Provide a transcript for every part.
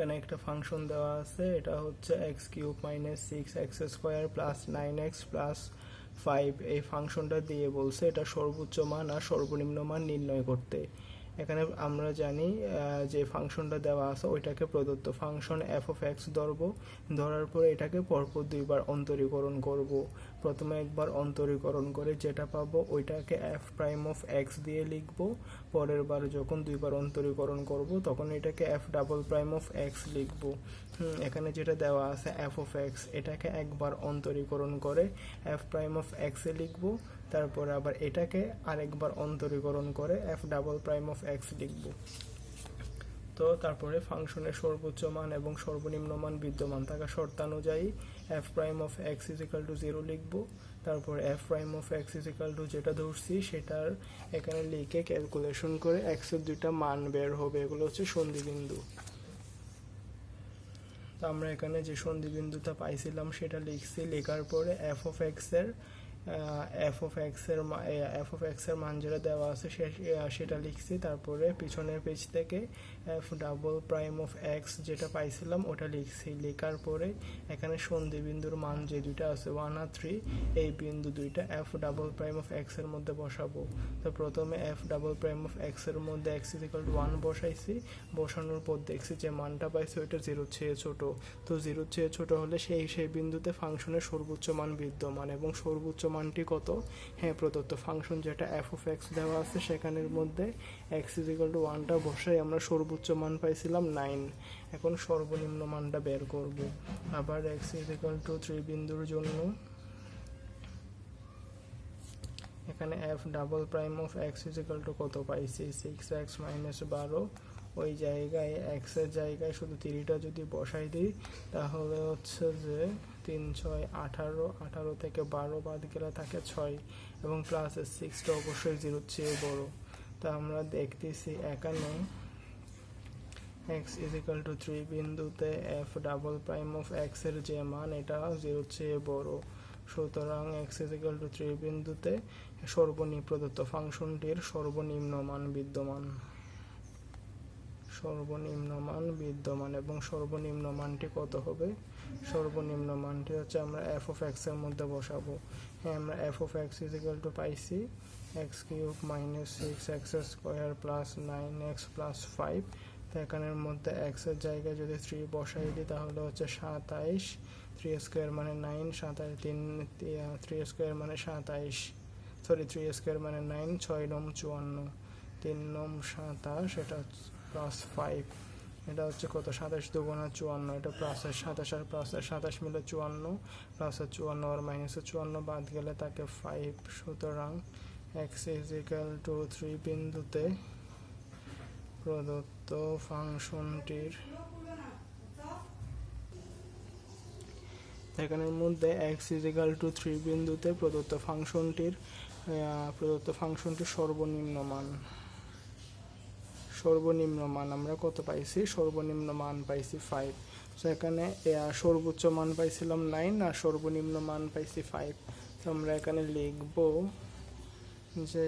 এখানে একটা ফাংশন দেওয়া আছে, এটা হচ্ছে x cube minus six x square plus nine x plus five এই ফাংশনটা দিয়ে বলছে এটা সর্বোচ্চ মান আর সর্বনিম্ন মান নির্ণয় করতে। এখানে আমরা জানি যে ফাংশনটা দেওয়া আছে ওইটাকে প্রদত্ত। ফাংশন এফ অফ এক্স ধরবো। ধরার পরে এটাকে পরপর দুইবার অন্তরীকরণ করব। প্রথমে একবার অন্তরীকরণ করে যেটা পাবো ওইটাকে এফ প্রাইম অফ এক্স দিয়ে লিখব। পরের বার যখন দুইবার অন্তরীকরণ করব, তখন এটাকে f double prime of x লিখব। এখানে যেটা দেওয়া আছে এফ অফ এক্স এটাকে একবার অন্তরীকরণ করে এফ প্রাইম অফ এক্সে লিখব। তারপরে আবার এটাকে আরেকবার অন্তরীকরণ করে f double prime of x লিখব। তো তারপরে ফাংশনের সর্বোচ্চ মান এবং সর্বনিম্ন মান বিদ্যমান থাকা শর্তানুযায়ী f prime of x is equal to zero লিখব। তারপর f prime of x is equal to যেটা ধরছি সেটার এখানে লিখে ক্যালকুলেশন করে এক্সের দুইটা মান বের হবে। এগুলো হচ্ছে সন্ধিবিন্দু। তো আমরা এখানে যে সন্ধিবিন্দুটা পাইছিলাম সেটা লিখছি। লেখার পরে এফ অফ এক্সের এফ অফ এক্সের এফ অফ এক্সের মান যেটা দেওয়া আছে সেটা লিখছি। তারপরে পিছনের পেজ থেকে f double prime of x যেটা পাইছিলাম, ওটা লিখছি। লেখার পরে এখানে সন্ধি বিন্দুর মান যে দুইটা আছে ওয়ান আর থ্রি এই বিন্দু দুইটা এফ ডাবল প্রাইম অফ এক্সের মধ্যে বসাবো। তো প্রথমে এফ ডাবল প্রাইম অফ এক্সের মধ্যে এক্স ইজিক্যাল টু ওয়ান বসাইছি। বসানোর পর দেখছি যে মানটা পাইছি ওইটা জিরোর চেয়ে ছোটো। তো জিরোর চেয়ে ছোটো হলে সেই সেই বিন্দুতে ফাংশনের সর্বোচ্চ মান বিদ্যমান এবং সর্বোচ্চ মানটি কত? হ্যাঁ প্রদত্ত ফাংশন যেটা এফ অফ এক্স দেওয়া আছে সেখানের মধ্যে এক্স ইজিক্যাল টু ওয়ানটা বসাই আমরা সর্বোচ্চ মান পাইছিলাম নাইন এখন সর্বনিম্ন মানটা বের করব। আবার এক্স ইজিক্যাল টু থ্রি বিন্দুর জন্য এখানে f double prime of x is equal to কত পাইছি? সিক্স এক্স মাইনাস বারো। ওই জায়গায় এক্সের জায়গায় শুধু তিরিটা যদি বসাই দিই, তাহলে হচ্ছে যে তিন, ছয়, আঠারো আঠারো থেকে বারো বাদ গেলে থাকে ছয় এবং প্লাস সিক্সটা অবশ্যই জিরোর চেয়ে বড়। তা আমরা দেখতেছি এখানে x is equal to three বিন্দুতে এফ ডাবল প্রাইম অফ এক্সের যে মান, এটা জিরোর চেয়ে বড়। সুতরাং এক্স ইজিক্যাল টু থ্রি বিন্দুতে সর্বনিম্ন প্রদত্ত ফাংশনটির সর্বনিম্ন মান বিদ্যমান। সর্বনিম্ন মান বিদ্যমান এবং সর্বনিম্ন মানটি কত হবে? সর্বনিম্ন মানটি হচ্ছে আমরা এফ অফ এক্সের মধ্যে বসাবো। হ্যাঁ আমরা f of x is equal to পাইছি x cube minus six x square plus nine x plus five তো এখানের মধ্যে এক্সের জায়গায় যদি থ্রি বসাই দিই, তাহলে হচ্ছে সাতাইশ। থ্রি স্কোয়ার মানে নাইন সাতাইশ, তিন থ্রি স্কোয়ার মানে সাতাইশ। সরি থ্রি স্কোয়ার মানে নাইন ছয় নম চুয়ান্ন। তিন নম সাতাশ, এটা প্লাস ফাইভ এটা হচ্ছে কত? সাতাশ দুগুণা চুয়ান্ন, এটা প্লাসের সাতাশ আর প্লাসের সাতাশ মিলে চুয়ান্ন প্লাসের চুয়ান্ন আর মাইনাসের চুয়ান্ন বাদ গেলে তাকে ফাইভ সুতরাং x is equal to three বিন্দুতে প্রদত্ত ফাংশনটির এখানের মধ্যে এক্স ইজিক্যাল টু থ্রি বিন্দুতে প্রদত্ত ফাংশনটির প্রদত্ত ফাংশনটির সর্বনিম্ন মান। সর্বনিম্ন মান আমরা কত পাইছি? সর্বনিম্ন মান পাইছি ফাইভ তো এখানে সর্বোচ্চ মান পাইছিলাম নাইন আর সর্বনিম্ন মান পাইছি ফাইভ তো আমরা এখানে লিখব যে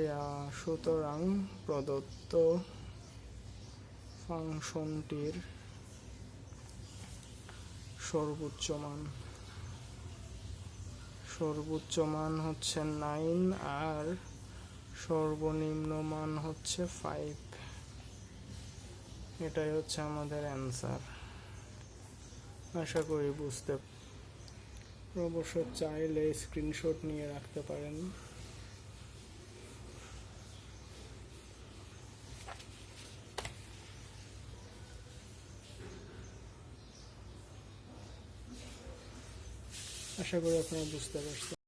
সুতরাং প্রদত্ত ফাংশনটির সর্বোচ্চ মান। সর্বোচ্চ মান হচ্ছে নাইন আর সর্বনিম্ন মান হচ্ছে ফাইভ এটাই হচ্ছে আমাদের অ্যান্সার আশা করি বুঝতে অবশ্য চাইলে স্ক্রিনশট নিয়ে রাখতে পারেন। আশা করি আপনারা বুঝতে পারছেন।